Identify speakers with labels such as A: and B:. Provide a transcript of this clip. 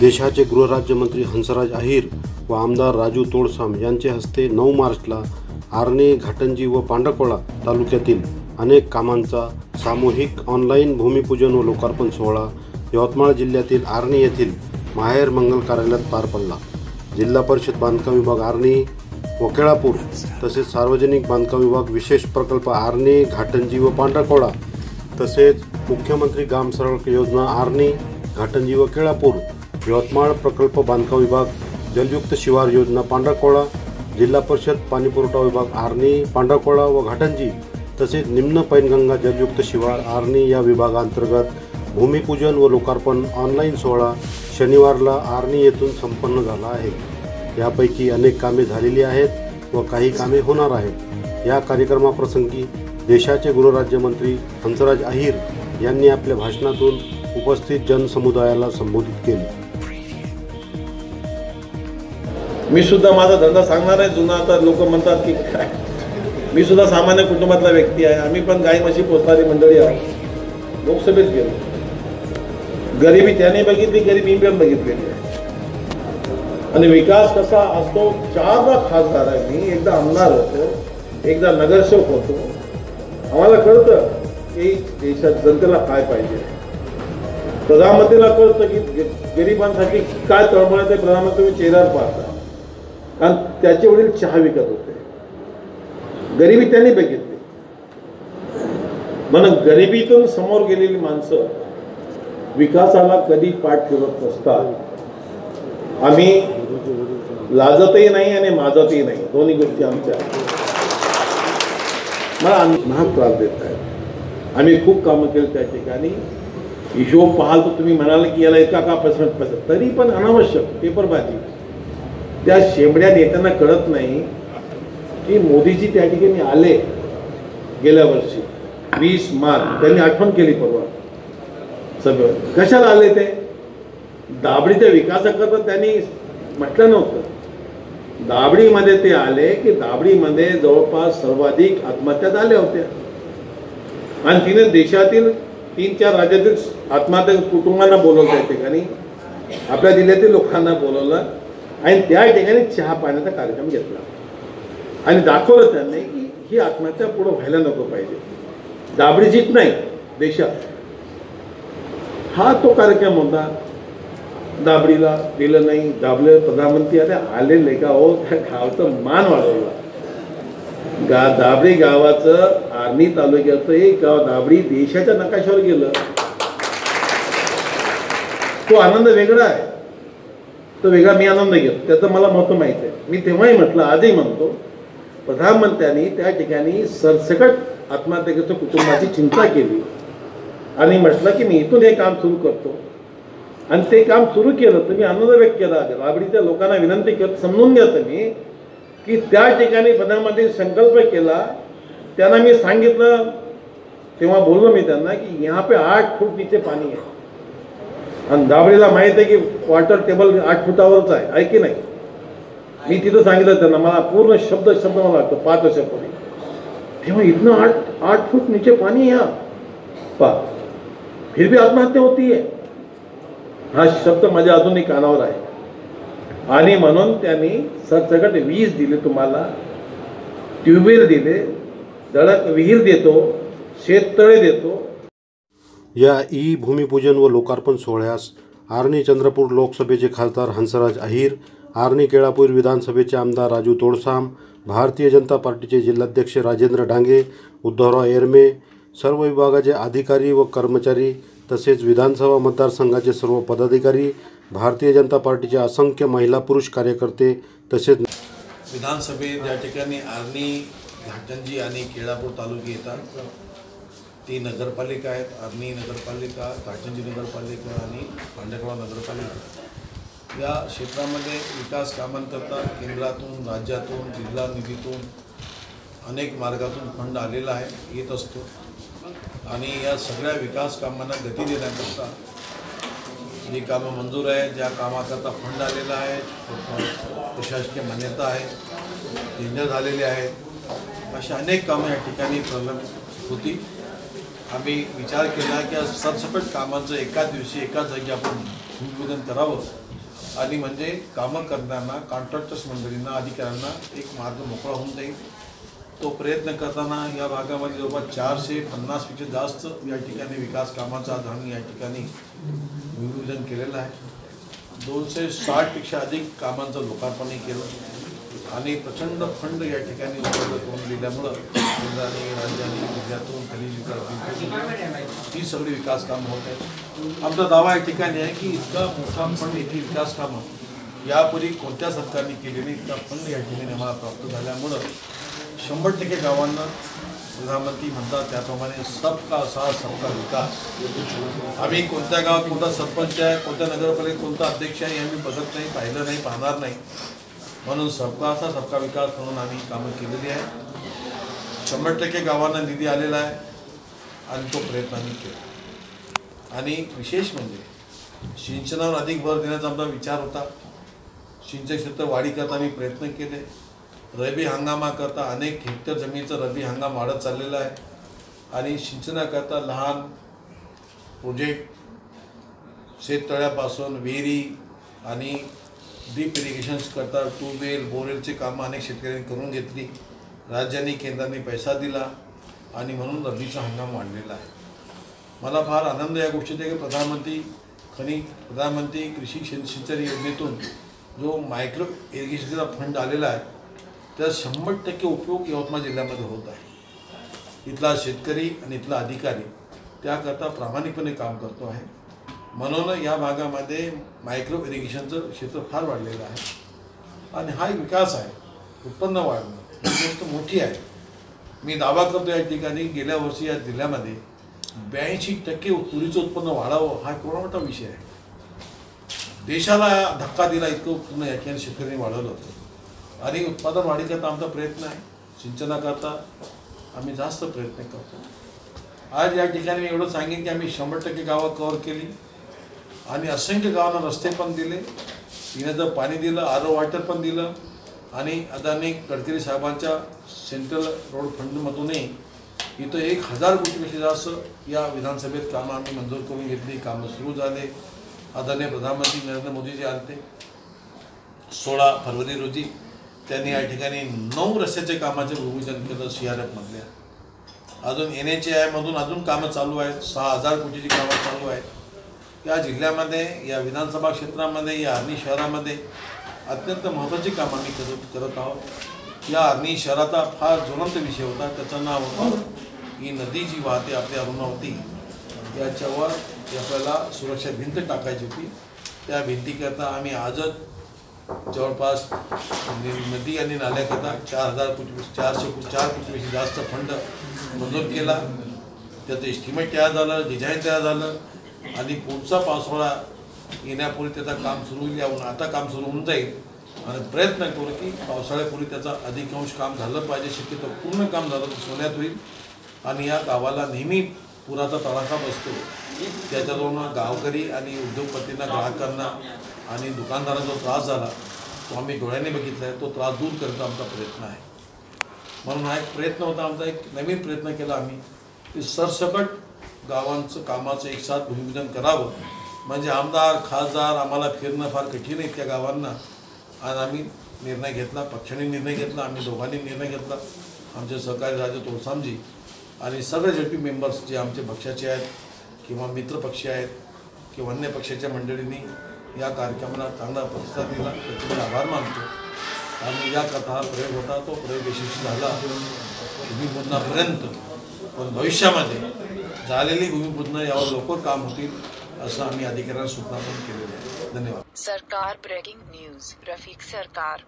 A: देशाचे गृहराज्यमंत्री हंसराज अहिर व आमदार राजू तोडसाम यांचे हस्ते नऊ मार्चला आर्णे घाटंजी व पांडकोळा तालुक्यातील अनेक कामांचा सामूहिक ऑनलाईन भूमिपूजन व लोकार्पण सोहळा यवतमाळ जिल्ह्यातील आर्णी येथील माहेर मंगल कार्यालयात पार पडला. जिल्हा परिषद बांधकाम विभाग आर्णी व केळापूर तसेच सार्वजनिक बांधकाम विभाग विशेष प्रकल्प आर्णी घाटंजी व पांढरकोळा तसेच मुख्यमंत्री ग्राम सडक योजना आर्णी घाटंजी व केळापूर यवतमाळ प्रकल्प बांधकाम विभाग जलयुक्त शिवार योजना पांढराकोळा जिल्हा परिषद पाणीपुरवठा विभाग आर्णी पांढराकोळा व घाटंजी तसेच निम्न पैनगंगा जलयुक्त शिवार आर्णी या विभागांतर्गत भूमिपूजन व लोकार्पण ऑनलाईन सोहळा शनिवारला आर्णी येथून संपन्न झाला आहे. यापैकी अनेक कामे झालेली आहेत व काही कामे होणार आहेत. या कार्यक्रमाप्रसंगी देशाचे गृहराज्यमंत्री हंसराज अहिर यांनी आपल्या भाषणातून उपस्थित जनसमुदायाला संबोधित केले.
B: मी सुद्धा माझा धंदा सांगणार आहे जुना आता लोक म्हणतात की काय? मी सुद्धा सामान्य कुटुंबातला व्यक्ती आहे आम्ही पण गाई म्हशी पोचणारी मंडळी आहोत. लोकसभेत गेलो. गरिबी त्याने बघितली गरिबी मी पण बघितलेली आहे. आणि विकास कसा असतो चारदा खासदार आहे मी. एकदा आमदार होतो एकदा नगरसेवक होतो. आम्हाला कळतं की देशात जनतेला काय पाहिजे. प्रधानमंत्रीला कळतं की गरिबांसाठी काय तळमळ आहे ते प्रधानमंत्री चेहऱ्यावर पाहतात. कारण त्याचे वडील चहा विकत होते. गरिबी त्यांनी बघितली. म्हणून गरिबीतून समोर गेलेली माणसं विकासाला कधी पाठ फिरत नसतात. आम्ही लाजतही नाही आणि माजतही नाही. दोन्ही गोष्टी आमच्या. मला आम्ही महाग त्रास देत आहेत. आम्ही खूप कामं केली त्या ठिकाणी. हिशोब पाहाल तर तुम्ही म्हणाल की याला इतका का पैसा पैसा तरी पण अनावश्यक. पेपरबाजी. त्या शेंबड्या नेत्यांना कळत नाही की मोदीजी त्या ठिकाणी आले गेल्या वर्षी. वीस मार्च. त्यांनी आठवण केली परवा. सगळं. कशाला आले ते? दाबडीच्या विकासाकरता त्यांनी म्हटलं नव्हतं. दाबडीमध्ये ते आले की दाबडीमध्ये जवळपास सर्वाधिक आत्महत्या झाल्या होत्या. आणि तिने देशातील तीन चार राज्यातील आत्महत्या कुटुंबांना बोलवलं त्या ठिकाणी. आपल्या जिल्ह्यातील लोकांना बोलवलं. आणि त्या ठिकाणी चहा पाण्याचा कार्यक्रम घेतला. आणि दाखवलं त्यांनी की ही आत्महत्या पुढं व्हायला नको पाहिजे. दाबडी जीत नाही देशात. हा तो कार्यक्रम होता. दाबडीला दिलं नाही दाबले प्रधानमंत्री आता आले नाही का? हो त्या गावचं मान वाढवला. गा दाबडी गावाचं आर्णी तालुक्याचं एक गाव दाबडी देशाच्या नकाशावर गेलं. तो आनंद वेगळा आहे. तो वेगळा मी आनंद घेतो. त्याचं मला महत्त्व माहिती आहे. मी तेव्हाही म्हटलं आजही म्हणतो प्रधानमंत्र्यांनी त्या ठिकाणी सरसकट आत्महत्येच्या कुटुंबाची चिंता केली. आणि म्हटलं की मी इथून हे काम सुरू करतो. आणि ते काम सुरू केलं तर मी आनंद व्यक्त केला. राबडीच्या लोकांना विनंती करत समजून घ्या तुम्ही की त्या ठिकाणी प्रधानमंत्री संकल्प केला. त्यांना मी सांगितलं तेव्हा बोललो मी त्यांना की यहाँ पे आठ फूट नीचे पाणी आहे. आणि दाबडीला माहीत आहे की वॉटर टेबल आठ फुटावरच आहे. आहे की नाही? मी तिथं सांगितलं त्यांना मला पूर्ण शब्द शब्द मला वाटतो पाच वर्षापूर्वी. तेव्हा इथनं आठ आठ फूट नीचे पाणी आहे पा फिर भी आत्महत्या होती आहे. हा शब्द माझ्या अजूनही कानावर आहे. आणि म्हणून त्यांनी सरसकट वीज दिली तुम्हाला ट्यूबवेल दिले दडक विहीर देतो शेततळे देतो
A: या ई भूमिपूजन व लोकार्पण सोहळ्यास आर्णी चंद्रपूर लोकसभेचे खासदार हंसराज अहिर आर्णी केळापूर विधानसभेचे आमदार राजू तोडसाम भारतीय जनता पार्टीचे जिल्हाध्यक्ष राजेंद्र डांगे उद्धवराव एरमे सर्व विभागाचे अधिकारी व कर्मचारी तसेच विधानसभा मतदारसंघाचे सर्व पदाधिकारी भारतीय जनता पार्टीचे असंख्य महिला पुरुष कार्यकर्ते तसेच
B: विधानसभेत या ठिकाणी आर्णी घाटंजी आणि केळापूर तालुके येतात ती नगरपालिका आहेत. आर्णी नगरपालिका काटंजी नगरपालिका आणि पांढरकवडा नगरपालिका. या क्षेत्रामध्ये विकास कामांकरता केंद्रातून राज्यातून जिल्हा निधीतून अनेक मार्गातून फंड आलेला आहे येत असतो. आणि या सगळ्या विकास कामांना गती देण्याकरता जी कामं मंजूर आहे ज्या कामाकरता फंड आलेला आहे प्रशासकीय मान्यता आहे टेंडर झालेले आहेत अशा अनेक कामं या ठिकाणी प्रलंबित होती. आम्ही विचार केला की सरसकट कामांचं एकाच दिवशी एकाच जागी आपण भूमिपूजन करावं. आणि म्हणजे कामं करणाऱ्यांना कॉन्ट्रॅक्टर्स मंडळींना अधिकाऱ्यांना एक मार्ग मोकळा होऊन जाईल. तो प्रयत्न करताना या भागामध्ये जवळपास चारशे पन्नासपेक्षा जास्त या ठिकाणी विकास कामाचा आम्ही या ठिकाणी भूमिपूजन केलेलं आहे. दोनशे साठपेक्षा अधिक कामांचं लोकार्पणही केलं. आणि प्रचंड फंड या ठिकाणी उपलब्ध करून दिल्यामुळं केंद्राने राज्याने जिल्ह्यातून खनिज विकास ही सगळी विकास कामं होत आहेत. आमचा दावा या ठिकाणी आहे की इतका मोठा फंड इथे विकास कामं यापूर्वी कोणत्या सरकारने केली नाही इतका फंड या ठिकाणी आम्हाला प्राप्त झाल्यामुळं शंभर टक्के गावांना प्रधानमंत्री म्हणतात त्याप्रमाणे सबका साथ सबका विकास. आम्ही कोणत्या गावात कोणता सरपंच आहे कोणत्या नगरपालिकेत कोणता अध्यक्ष आहे हे आम्ही बघत नाही पाहिलं नाही पाहणार नाही. म्हणून सबका असा सबका विकास म्हणून आम्ही कामं केलेली आहे. शंभर टक्के गावांना निधी आलेला आहे आणि तो प्रयत्न आम्ही केला. आणि विशेष म्हणजे सिंचनावर अधिक भर देण्याचा आमचा विचार होता. सिंचन क्षेत्र वाढीकरता आम्ही प्रयत्न केले. रब्बी हंगामाकरता अनेक हेक्टर जमिनीचं रब्बी हंगाम वाढत चाललेला आहे. आणि सिंचनाकरता लहान प्रोजेक्ट शेततळ्यापासून विहिरी आणि ड्रीप इरिगेशन्स करता ट्यूबवेल बोरवेलचे कामं अनेक शेतकऱ्यांनी करून घेतली. राज्याने केंद्राने पैसा दिला आणि म्हणून रब्बीचा हंगाम वाढलेला आहे. मला फार आनंद या गोष्टीचा आहे की प्रधानमंत्री खनिज प्रधानमंत्री कृषी सिंचन योजनेतून जो मायक्रो इरिगेशनचा फंड आलेला आहे त्याचा शंभर टक्के उपयोग यवतमाळ जिल्ह्यामध्ये होत आहे. इथला शेतकरी आणि इथला अधिकारी त्याकरता प्रामाणिकपणे काम करतो आहे. म्हणून या भागामध्ये मायक्रो इरिगेशनचं क्षेत्र फार वाढलेलं आहे. आणि हा एक विकास आहे. उत्पन्न वाढणं. ही गोष्ट मोठी आहे. मी दावा करतो या ठिकाणी गेल्या वर्षी या जिल्ह्यामध्ये ब्याऐंशी टक्के तुरीचं उत्पन्न वाढावं हा केवढा मोठा विषय आहे. देशाला धक्का दिला इतकं उत्पन्न या ठिकाणी शेतकऱ्यांनी वाढवलं होतं. आणि उत्पादन वाढीकरता आमचा प्रयत्न आहे. सिंचनाकरता आम्ही जास्त प्रयत्न करतो. आज या ठिकाणी मी एवढं सांगेन की आम्ही शंभर टक्के गावं कव्हर केली. आणि असंख्य गावांना रस्ते पण दिले पिण्याचं पाणी दिलं आरो वाटर पण दिलं आणि अदानी गडकरी साहेबांच्या सेंट्रल रोड फंडमधूनही इथं एक हजार कोटीपेक्षा जास्त या विधानसभेत कामं आम्ही मंजूर करून घेतली. कामं सुरू झाले. आदरणीय प्रधानमंत्री नरेंद्र मोदीजी आले सोळा फरवरी रोजी त्यांनी या ठिकाणी नऊ रस्त्याचे कामाचे भूमिजन केलं सी आर एफमधल्या अजून एन एच आयमधून अजून कामं चालू आहेत. सहा हजार कोटीची कामं चालू आहेत. या जिल्ह्यामध्ये या विधानसभा क्षेत्रामध्ये या आर्णी शहरामध्ये अत्यंत महत्त्वाची कामं आम्ही करत करत आहोत. या आर्णी शहराचा फार ज्वलंत विषय होता. त्याचं नाव होतं ही नदी जी वाहते आपली अरुणावती. याच्यावर आपल्याला सुरक्षा भिंत टाकायची होती. त्या भिंतीकरता आम्ही आजच जवळपास नदी आणि नाल्याकरता चार हजार पंचवीस चारशे चार पंचवीसशे जास्त फंड मंजूर केला. त्याचं एस्टिमेट तयार झालं डिझाईन तयार झालं. आणि पुढचा पावसाळा येण्यापूर्वी त्याचं काम सुरू होईल याहून आता काम सुरू होऊन जाईल. आणि प्रयत्न करू की पावसाळ्यापूर्वी त्याचा अधिकांश काम झालं पाहिजे शक्यतो पूर्ण काम झालं तर सोन्यात होईल. आणि या गावाला नेहमी पुराचा तडाखा बसतो. त्याच्याजवळ गावकरी आणि उद्योगपतींना ग्राहकांना आणि दुकानदारांना जो त्रास झाला तो आम्ही डोळ्याने बघितला आहे तो त्रास दूर करण्याचा आमचा प्रयत्न आहे. म्हणून हा एक प्रयत्न होता आमचा एक नवीन प्रयत्न केला आम्ही. की सरसकट गावांचं कामाचं एक साथ भूमिपूजन करावं. म्हणजे आमदार खासदार आम्हाला फिरणं फार कठीण आहे त्या गावांना. आज आम्ही निर्णय घेतला पक्षाने निर्णय घेतला आम्ही दोघांनी निर्णय घेतला. आमचे सहकारी राजे तोळसामजी आणि सगळे झेडपी मेंबर्स जे आमचे पक्षाचे आहेत किंवा मित्रपक्षी आहेत किंवा अन्य पक्षाच्या मंडळींनी या कार्यक्रमाला चांगला प्रतिसाद दिला. त्याचे मी आभार मानतो. आणि या कथा प्रयोग होता तो प्रयोग यशस्वी झाला. भूमिपूजनापर्यंत पण भविष्यामध्ये झालेली भूमिपूजन यावर लवकर काम होतील असं आम्ही अधिकाऱ्यांना सूचना पण केलेली आहे. धन्यवाद.
C: सरकार ब्रेकिंग न्यूज रफीक सरकार.